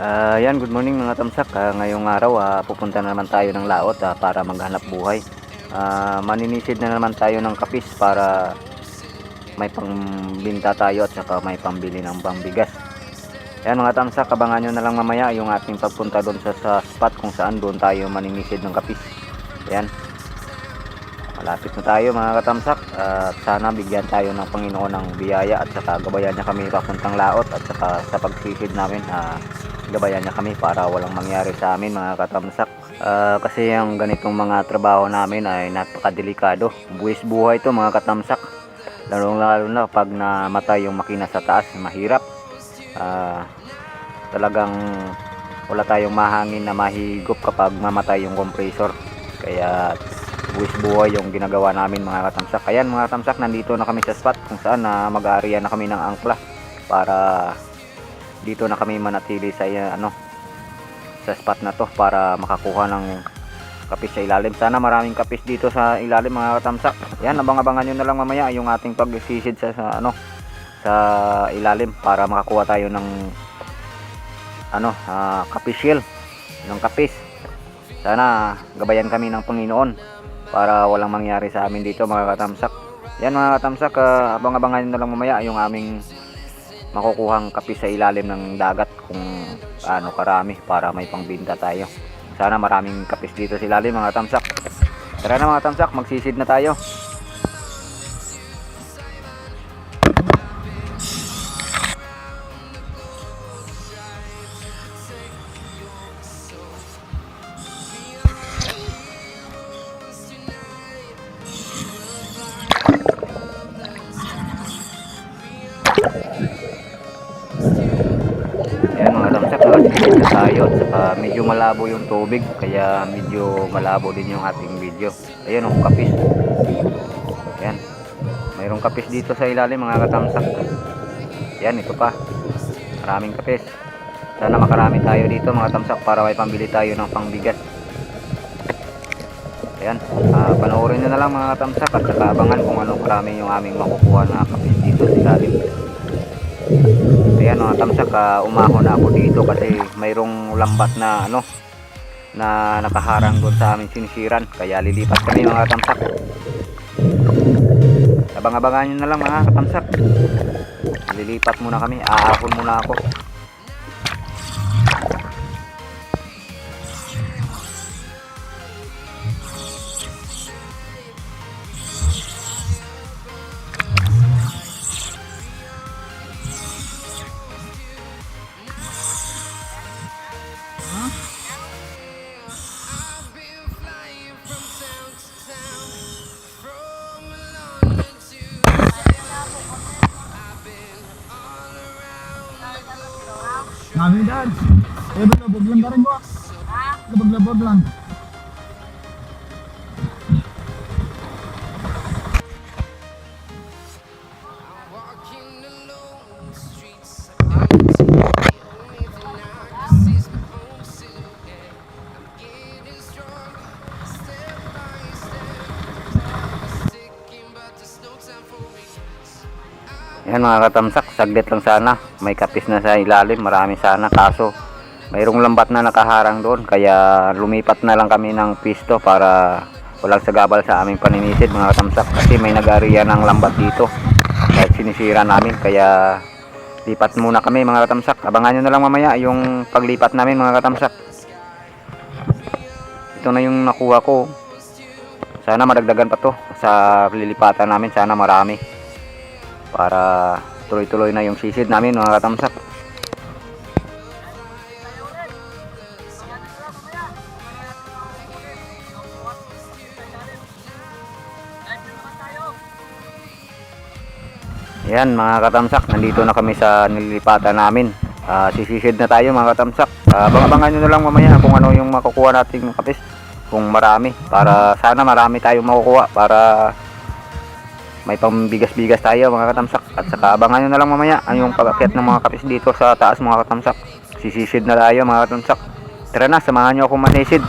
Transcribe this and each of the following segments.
Ah, yan, good morning mga tamsak. Ah, ngayong araw, ah, pupunta na naman tayo ng laot ah, para maghanap buhay. Ah, maninisid na naman tayo ng kapis para may pangbinta tayo at saka may pambili ng pambigas. Yan mga tamsak, abangan nyo na lang mamaya yung ating pagpunta doon sa, sa spot kung saan doon tayo maninisid ng kapis. Yan. Malapit na tayo mga katamsak at sana bigyan tayo ng Panginoon ng biyaya at saka gabayan niya kami papuntang laot at saka sa pagsisid namin ah, gabayan niya kami para walang mangyari sa amin mga katamsak. Ah, kasi yung ganitong mga trabaho namin ay napakadelikado. Buwis buhay to mga katamsak. Lalo lalo na pag namatay yung makina sa taas, mahirap. Ah, talagang wala tayong mahangin na mahigop kapag mamatay yung compressor. Kaya buwis buhay yung ginagawa namin mga katamsak. Ayan mga katamsak, nandito na kami sa spot kung saan na mag-aariya na kami ng angkla para dito na kami manatili sa uh, ano sa spot na to para makakuha ng kapis sa ilalim. Sana maraming kapis dito sa ilalim mga katamsak. Yan, abang-abangan nyo na lang mamaya yung ating pagsisid sa, sa ano sa ilalim para makakuha tayo ng ano, uh, kapis shell ng kapis. Sana gabayan kami ng Panginoon para walang mangyari sa amin dito mga katamsak. Yan mga katamsak, ah, abang-abangan nyo na lang mamaya yung aming makukuhang kapis sa ilalim ng dagat kung ano karami para may pangbinta tayo. Sana maraming kapis dito sa ilalim mga tamsak. Tara na mga tamsak, magsisid na tayo. Tamsak, nakasigid na tayo at saka medyo malabo yung tubig kaya medyo malabo din yung ating video. Ayan oh, kapis. Ayan. Mayroong kapis dito sa ilalim mga katamsak. Ayan, ito pa. Maraming kapis. Sana makarami tayo dito mga tamsak para may pambili tayo ng pangbigas. Ayan, ah, panoorin nyo na lang mga katamsak at saka abangan kung anong karami yung aming makukuha na kapis dito sa ilalim. Ayan mga tamsak, ah, umahon na ako dito kasi mayroong lambat na ano na nakaharang doon sa aming sinisiran. Kaya lilipat kami mga tamsak. Abang-abangan nyo na lang mga katamsak. Lilipat muna kami. Aahon muna ako. Kami dan. Eh belabog lang ka rin mo. Labog-labog lang. Ayan mga katamsak, saglit lang sana. May kapis na sa ilalim, marami sana. Kaso, mayroong lambat na nakaharang doon. Kaya lumipat na lang kami ng pisto para walang sagabal sa aming paninisid mga katamsak. Kasi may nag-ariya ng lambat dito. Kahit sinisira namin. Kaya lipat muna kami mga katamsak. Abangan nyo na lang mamaya yung paglipat namin mga katamsak. Ito na yung nakuha ko. Sana madagdagan pa to sa lilipatan namin. Sana marami para tuloy-tuloy na yung sisid namin mga katamsak. Yan mga katamsak nandito na kami sa nililipatan namin. Ah, sisisid na tayo mga katamsak. Ah, abang-abangan nyo na lang mamaya kung ano yung makukuha nating kapis. Kung marami para sana marami tayong makukuha para may pambigas-bigas tayo mga katamsak. At saka abangan nyo na lang mamaya ang yung pag-akyat ng mga kapis dito sa taas mga katamsak. Sisisid na tayo mga katamsak. Tara na samahan nyo ako manisid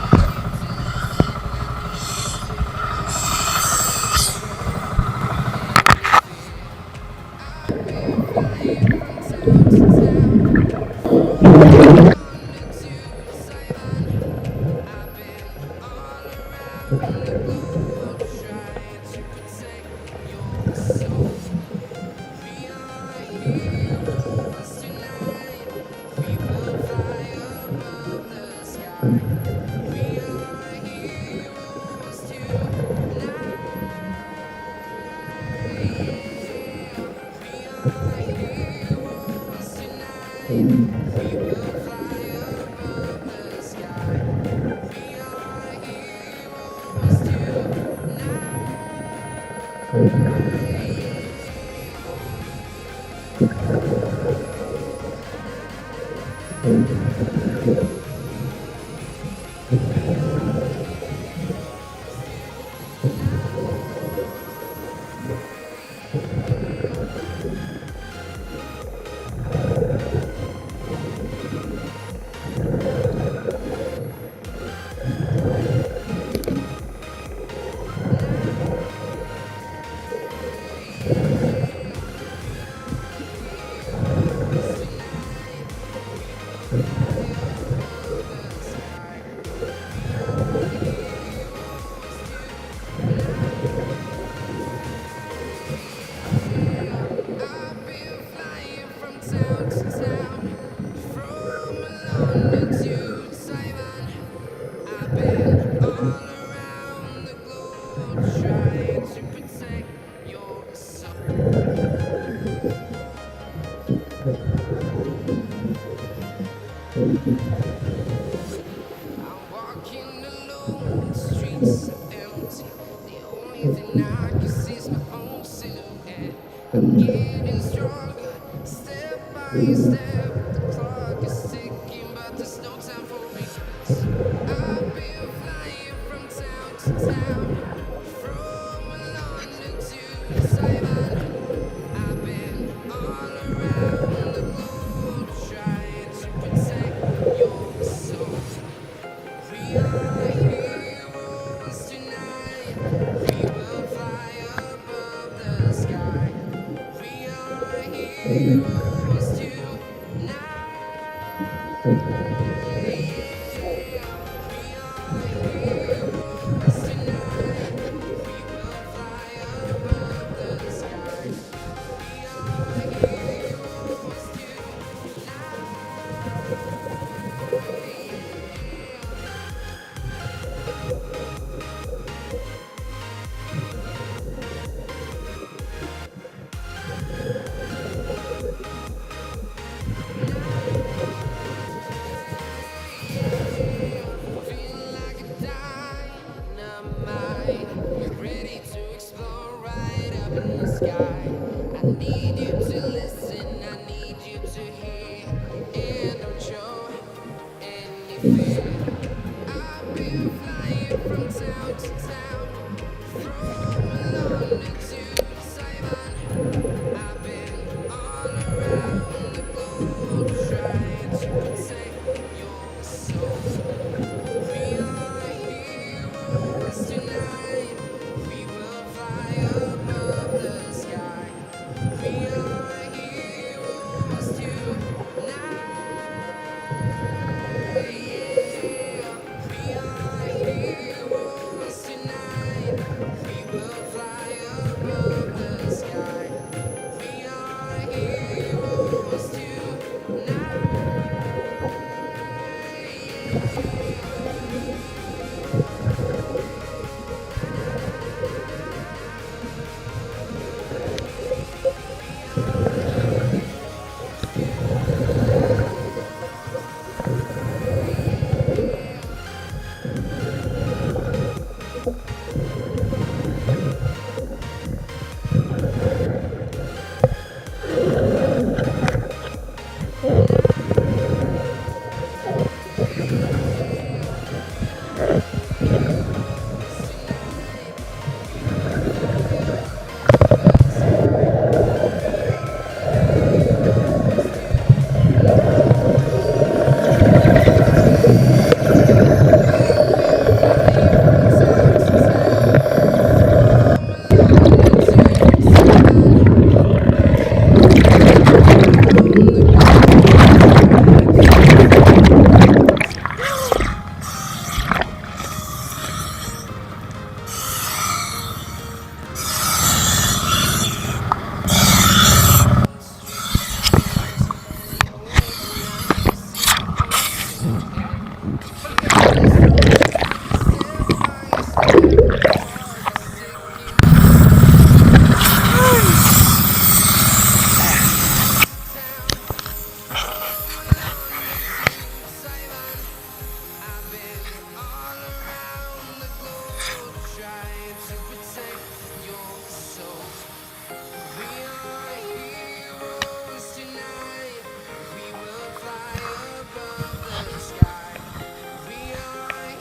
Yeah.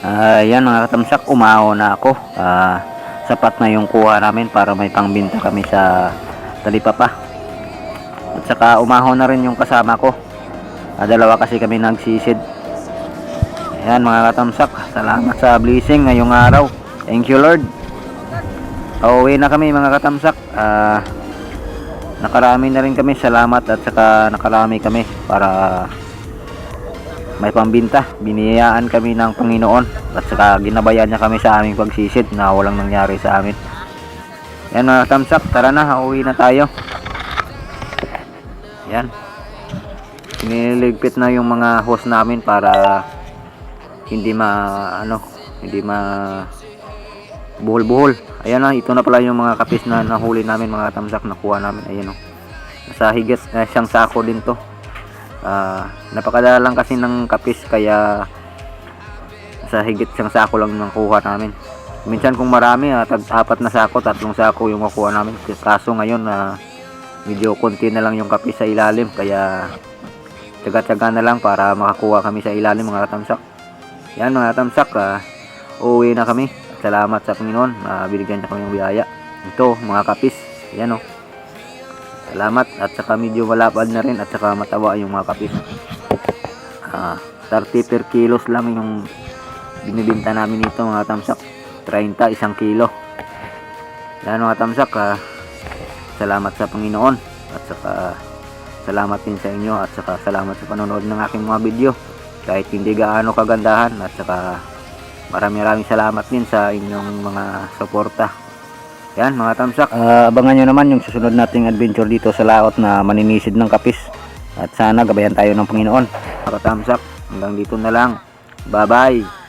Ah, yan mga katamsak, umaho na ako. Ah, sapat na yung kuha namin para may pangbinta kami sa talipapa. At saka umaho na rin yung kasama ko. Ah, dalawa kasi kami nagsisid. Ayan mga katamsak, salamat sa blessing ngayong araw. Thank you Lord. Pauwi na kami mga katamsak. Ah, nakarami na rin kami. Salamat at saka nakarami kami para may pambinta. Biniyayaan kami ng Panginoon at saka ginabayan niya kami sa aming pagsisid na walang nangyari sa amin. Yan mga tamsak, tara na, uwi na tayo. Yan. Niligpit na yung mga hose namin para hindi ma ano, hindi ma buhol-buhol. Ayan na, ito na pala yung mga kapis na nahuli namin mga tamsak nakuha namin. Ayan o. Sa higit na siyang sako din to. Ah, napakadala lang kasi ng kapis kaya sa higit siyang sako lang ng kuha namin. Minsan kung marami, ah, tag apat na sako, tatlong sako yung makuha namin. Kaso ngayon na medyo konti na lang yung kapis sa ilalim kaya tsaga-tsaga na lang para makakuha kami sa ilalim mga katamsak. Yan mga katamsak, ah, uuwi na kami. Salamat sa Panginoon na binigyan niya kami ng biyaya. Ito mga kapis, yan oh. Salamat at saka medyo malapad na rin at saka mataba yung mga kapis. Ah, 30 per kilos lang yung binibinta namin nito mga tamsak. 30 isang kilo. Yan mga tamsak, ah, salamat sa Panginoon at saka salamat din sa inyo at saka salamat sa panonood ng aking mga video. Kahit hindi gaano kagandahan at saka maraming maraming salamat din sa inyong mga suporta. Yan mga tamsak. Ah, abangan nyo naman yung susunod nating adventure dito sa laot na maninisid ng kapis. At sana gabayan tayo ng Panginoon. Mga tamsak, hanggang dito na lang. Bye bye.